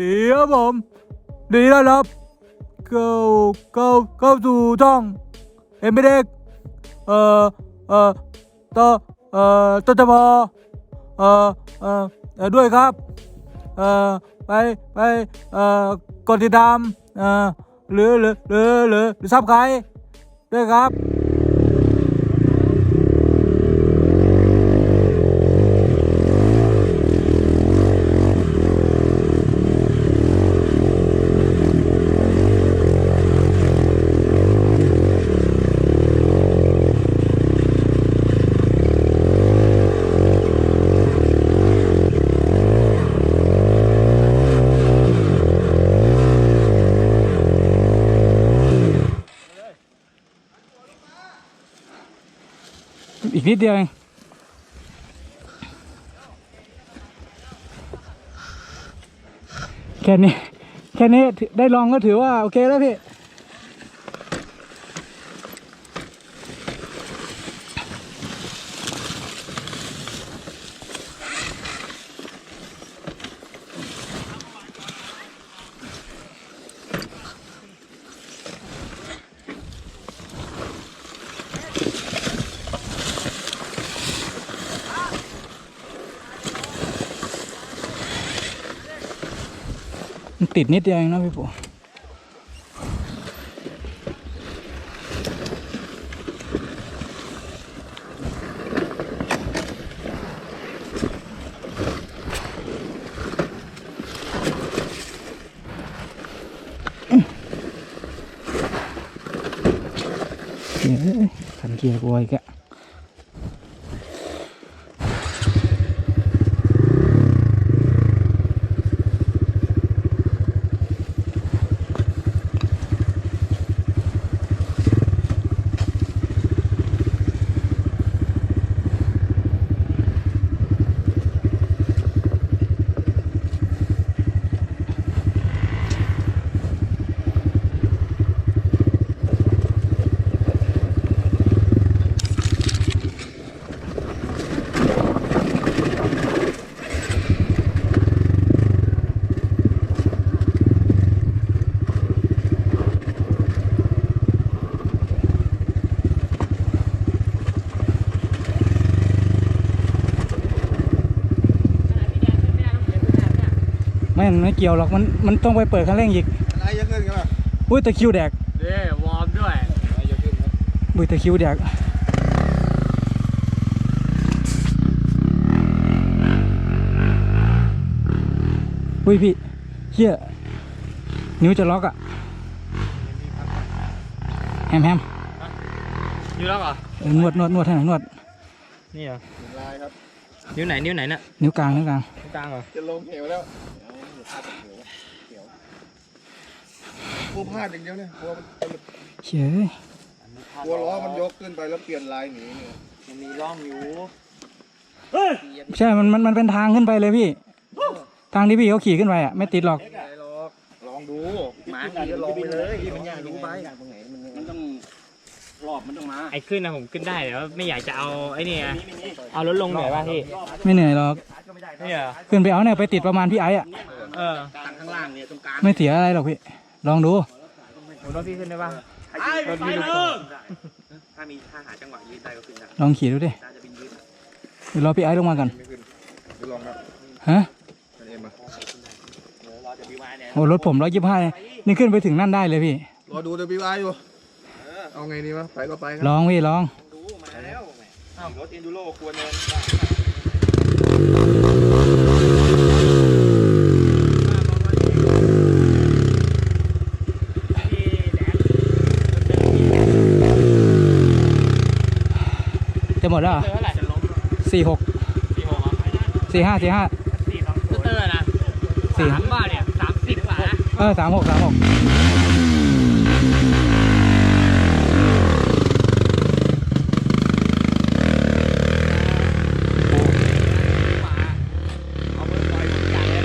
ดีครับผม ดีแล้วครับเข้าเข้าเข้าสู่ช่องเอ็มเด็กเอ่อเอ่อต่อเอ่อตจบเอ่อเอ่อเอ่อด้วยครับเอ่อไปไปเอ่อกดติดตามเอ่อหรือหรือหรือหรือหรือซับใครด้วยครับ นิดเดียวเองแค่นี้ แค่นี้ได้ลองก็ถือว่า โอเคแล้วพี่ ติดนิดเดียวเองนะพี่ปู่เฮ้ยขันเกียร์กูไอ้แกะ ไม่ไม่เกี่ยวหรอกมันมันต้องไปเปิดคันเร่งอีกอะไรจะขึ้นกันล่ะอุ้ยตะคริวแดกเด้วอร์มด้วยอะไรจะขึ้นครับอุ้ยตะคริวแดกอุ้ยพี่เฮียนิ้วจะล็อกอะแฮมแฮมนิ้วแล้วเหรอเออนวดนวดนวดให้หน่อยนวดนี่เหรอเป็นลายครับนิ้วไหนนิ้วไหนน่ะนิ้วกลางนิ้วกลางนิ้วกลางเหรอจะลงเหวแล้ว เอาเดี๋ยวพลาดเหวเหวกลัวพลาดอย่างเดียวเนี่ยกลัวมันเฮ้ยกลัวล้อมันยกขึ้นไปแล้วเปลี่ยนลายหนีเนี่ยมันมีร่องอยู่ใช่มันมันมันเป็นทางขึ้นไปเลยพี่ ทางที่พี่เขาขี่ขึ้นไปอะไม่ติดหรอก ลองดูหมาขี่ก็ลองไปเลยมันอยากรู้ไปมันต้องรอบมันต้องมาไอ้ขึ้นนะผมขึ้นได้แต่ว่าไม่อยากจะเอาไอ้นี่ไงเอารถลงหน่อยป่ะพี่ ไม่เหนื่อยหรอก นี่เหรอขึ้นไปเอาเนี่ยไปติดประมาณพี่ไอ้อะเออกลางข้างล่างเนี่ยตรงกลางไม่เสียอะไรหรอกพี่ ลองดูผมรถพี่ขึ้นได้ป่ะรถพี่ยืดูนก่อนถ้ามีถ้าหาจังหวะยืนได้ก็ขึ้นได้ลองขี่ดูดิน่าจะบินยืนเดี๋ยวรอพี่ไอ้ลงมาก่อนไม่ขึ้นไปลองครับฮะเป็นเอ็มอะรอจะบิวมาเนี่ยโอ้รถผมร้อยยี่สิบห้านี่ขึ้นไปถึงนั่นได้เลยพี่รอดูเดบิวไออยู่เอาไงดีวะไปก็ไปคลรับองพี่ลองดูมาแล้วอ้าวรถเอ็นดูโร่ควรเนิน จะหมดแล้วเหรอเท่าไหร่จะล้มสี่หกสี่หกเหรอสี่ห้าสี่ห้าสี่สองศูนย์เตอร์นะสี่สามบ้าเนี่ยสามสิบกว่านะเออสามหกสามหก เอาเบอร์ปล่อยผมอย่างเลย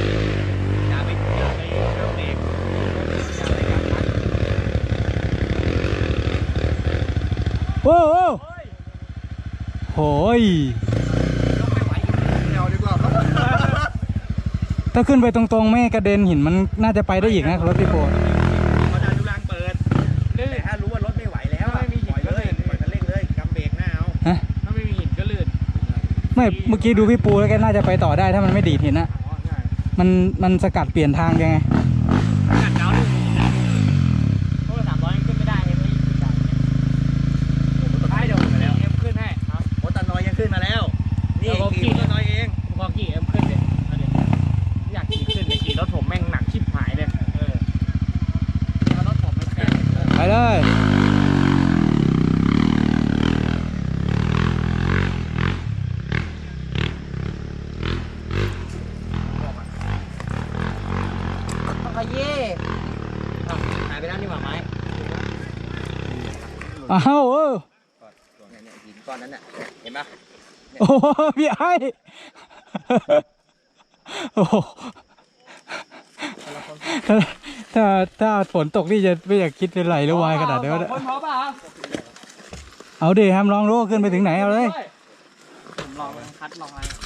อย่าไปอย่าไปเข้าเบรกอย่าไปกระทัน โอ้โหโหยแนวดีกว่าครับถ้ถ้าขึ้นไปตรงๆไม่กระเด็นหินมันน่าจะไปได้อีกนะรถพี่โปพอดันทุลังเปิดลื่นแต่ถ้ารู้ว่ารถไม่ไหวแล้วอะไม่มีปล่อยเลยหินปล่อยคันเร่งเลยกำเบรกหน้าเอาฮะถ้าไม่มีหินก็ลื่นไม่เมื่อกี้ดูพี่ปูแล้วแกน่าจะไปต่อได้ถ้ามันไม่ดีดหินอะอ๋อใช่มันมันสกัดเปลี่ยนทางยังไง ขนาดเก้าลื่นหินนะเพราะว่าสามร้อยยังขึ้นไม่ได้เอ็มไม่ขึ้นได้ให้เดี๋ยวผมเอ็มขึ้นให้ครับ โอตานอยยังขึ้นมาแล้ว นี่ เอาผม ขี่ ขี่ โอตานอยเอง พอขี่เอ็มขึ้นเลยเอาดิอยากขี่ขึ้นเลยขี่รถผมแม่งหนักชิบหายเลยเออแล้วรถผมไม่แข็ง ไปเลย ต้องขยี้อ้าวหายไปแล้วนี่หว่าไม้ อ้าวเออเนี่ยเนี่ยหินก้อนนั้นน่ะเห็นปะโอ้โหพี่ไอ้โอ้โหถ้าถ้าถ้าฝนตกนี่จะไม่อยากคิดเป็นไหลหรือวายขนาดนี้วะเนี่ยคนพร้อมป่ะครับเอาดิแฮมลองดูขึ้นไปถึงไหนเอาเลย ผมลองคัดลองอะไร